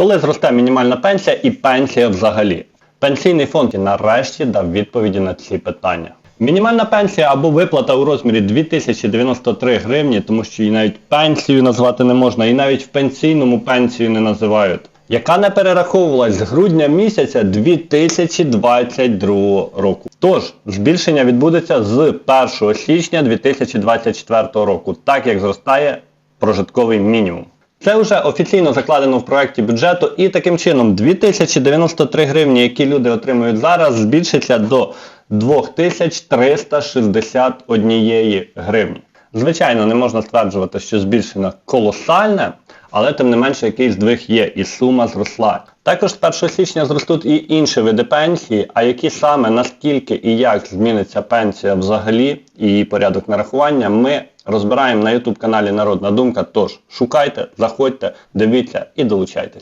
Коли зросте мінімальна пенсія і пенсія взагалі? Пенсійний фонд нарешті дав відповіді на ці питання. Мінімальна пенсія або виплата у розмірі 2093 гривні, тому що її навіть пенсію назвати не можна, і навіть в пенсійному пенсію не називають, яка не перераховувалась з грудня місяця 2022 року. Тож, збільшення відбудеться з 1 січня 2024 року, так як зростає прожитковий мінімум. Це вже офіційно закладено в проєкті бюджету і таким чином 2093 гривні, які люди отримують зараз, збільшиться до 2361 гривні. Звичайно, не можна стверджувати, що збільшення колосальне, але тим не менше якийсь здвиг є і сума зросла. Також з 1 січня зростуть і інші види пенсії, а які саме, наскільки і як зміниться пенсія взагалі і її порядок нарахування, ми розбираємо на YouTube каналі Народна Думка. Тож шукайте, заходьте, дивіться і долучайтесь.